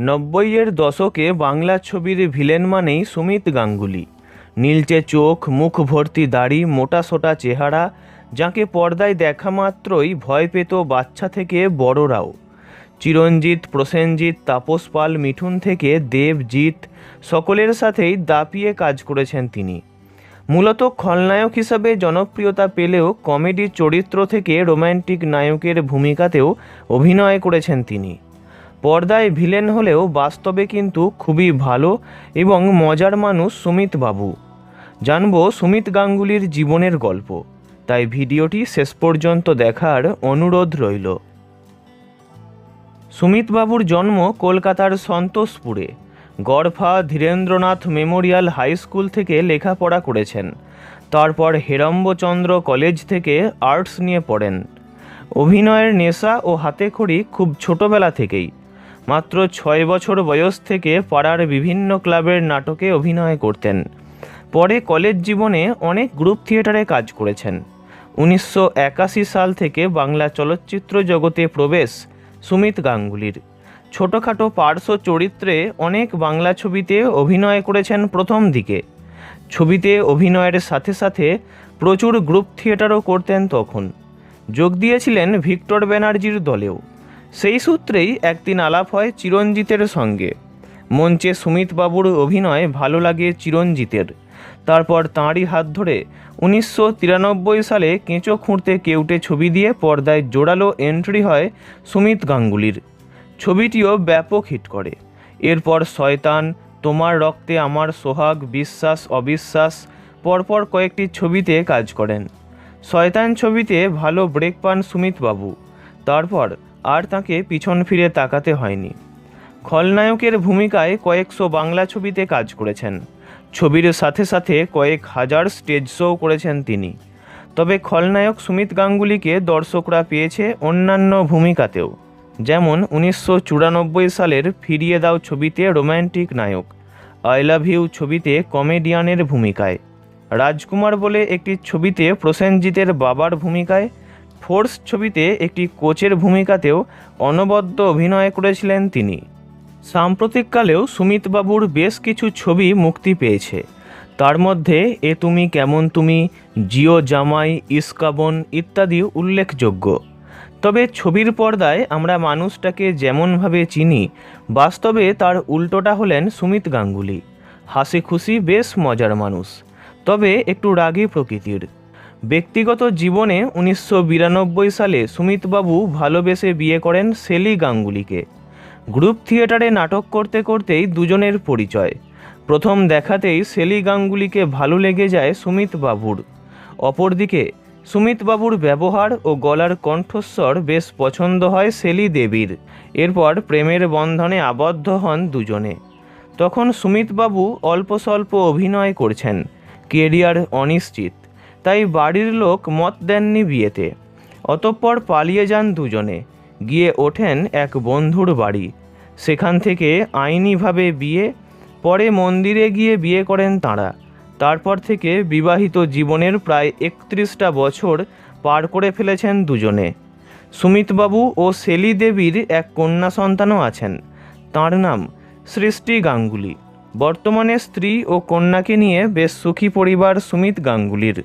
নব্বইয়ের দশকে বাংলা ছবির ভিলেন মানেই সুমিত গাঙ্গুলি। নীলচে চোখ, মুখ ভর্তি দাড়ি, মোটা সোটা চেহারা, যাকে পর্দায় দেখা মাত্রই ভয় পেত বাচ্চা থেকে বড়রাও। চিরঞ্জিত, প্রসেনজিৎ, তাপস পাল, মিঠুন থেকে দেবজিৎ সকলের সাথেই দাপিয়ে কাজ করেছেন তিনি। মূলত খলনায়ক হিসাবে জনপ্রিয়তা পেলেও কমেডি চরিত্র থেকে রোম্যান্টিক নায়কের ভূমিকাতেও অভিনয় করেছেন তিনি। পর্দায় ভিলেন হলেও বাস্তবে কিন্তু খুবই ভালো এবং মজার মানুষ সুমিত বাবু। জানব সুমিত গাঙ্গুলির জীবনের গল্প। তাই ভিডিওটি শেষ পর্যন্ত দেখার অনুরোধ রইল। সুমিত বাবুর জন্ম কলকাতার সন্তোষপুরে। Garfa Dhirendranath memorial high school থেকে লেখাপড়া করেছেন। তারপর হেরম্বচন্দ্র কলেজ থেকে আর্টস নিয়ে পড়েন। অভিনয়ের নেশা ও হাতেখড়ি খুব ছোটবেলা থেকেই। মাত্র ছয় বছর বয়স থেকে পাড়ার বিভিন্ন ক্লাবের নাটকে অভিনয় করতেন। পরে কলেজ জীবনে অনেক গ্রুপ থিয়েটারে কাজ করেছেন। উনিশশো একাশি সাল থেকে বাংলা চলচ্চিত্র জগতে প্রবেশ সুমিত গাঙ্গুলির। ছোটোখাটো পার্শ্ব চরিত্রে অনেক বাংলা ছবিতে অভিনয় করেছেন প্রথম দিকে। ছবিতে অভিনয়ের সাথে সাথে প্রচুর গ্রুপ থিয়েটারও করতেন তখন। যোগ দিয়েছিলেন ভিক্টর ব্যানার্জির দলেও। সেই সূত্রেই একদিন আলাপ হয় চিরঞ্জিতের সঙ্গে। মঞ্চে সুমিতবাবুর অভিনয় ভালো লাগে চিরঞ্জিতের। তারপর তাঁরই হাত ধরে উনিশশো তিরানব্বই সালে কেঁচো খুঁড়তে কেউটে ছবি দিয়ে পর্দায় জোরালো এন্ট্রি হয় সুমিত গাঙ্গুলির। ছবিটিও ব্যাপক হিট করে। এরপর শয়তান, তোমার রক্তে আমার সোহাগ, বিশ্বাস, অবিশ্বাস, পরপর কয়েকটি ছবিতে কাজ করেন। শয়তান ছবিতে ভালো ব্রেক পান সুমিতবাবু। তারপর আর তাকে পিছন ফিরে তাকাতে হয়নি। খলনায়কের ভূমিকায় কয়েকশো বাংলা ছবিতে কাজ করেছেন। ছবির সাথে সাথে কয়েক হাজার স্টেজ শো করেছেন তিনি। তবে খলনায়ক সুমিত গাঙ্গুলিকে দর্শকরা পেয়েছে অন্যান্য ভূমিকাতেও। যেমন উনিশশো চুরানব্বই সালের ফিরিয়ে দাও ছবিতে রোম্যান্টিক নায়ক, আই লাভ ইউ ছবিতে কমেডিয়ানের ভূমিকায়। রাজকুমার বলে একটি ছবিতে প্রসেনজিতের বাবার ভূমিকায় ফোর্স ছবিতে একটি কোচের ভূমিকাতেও অনবদ্য অভিনয় করেছিলেন তিনি। সাম্প্রতিককালেও সুমিতবাবুর বেশ কিছু ছবি মুক্তি পেয়েছে। তার মধ্যে এ তুমি কেমন তুমি, জিও জামাই ইস্কাবন ইত্যাদি উল্লেখযোগ্য। তবে ছবির পর্দায় আমরা মানুষটাকে যেমনভাবে চিনি, বাস্তবে তার উল্টোটা হলেন সুমিত গাঙ্গুলি। হাসি খুশি বেশ মজার মানুষ। তবে একটু রাগী প্রকৃতির। ব্যক্তিগত জীবনে উনিশশো বিরানব্বই সালে সুমিতবাবু ভালোবেসে বিয়ে করেন সেলি গাঙ্গুলিকে। গ্রুপ থিয়েটারে নাটক করতে করতেই দুজনের পরিচয়। প্রথম দেখাতেই সেলি গাঙ্গুলিকে ভালো লেগে যায় সুমিত বাবুর অপরদিকে সুমিত বাবুর ব্যবহার ও গলার কণ্ঠস্বর বেশ পছন্দ হয় সেলি দেবীর। এরপর প্রেমের বন্ধনে আবদ্ধ হন দুজনে। তখন সুমিতবাবু অল্প স্বল্প অভিনয় করছেন। কেরিয়ার অনিশ্চিত। তাই বাড়ির লোক মত দেননি বিয়েতে। অতঃপর পালিয়ে যান দুজনে। গিয়ে ওঠেন এক বন্ধুর বাড়ি। সেখান থেকে আইনিভাবে বিয়ে, পরে মন্দিরে গিয়ে বিয়ে করেন তাঁরা। তারপর থেকে বিবাহিত জীবনের প্রায় একত্রিশটা বছর পার করে ফেলেছেন দুজনে। সুমিতবাবু ও সেলি দেবীর এক কন্যা সন্তানও আছেন। তাঁর নাম সৃষ্টি গাঙ্গুলি। বর্তমানে স্ত্রী ও কন্যাকে নিয়ে বেশ সুখী পরিবার সুমিত গাঙ্গুলির।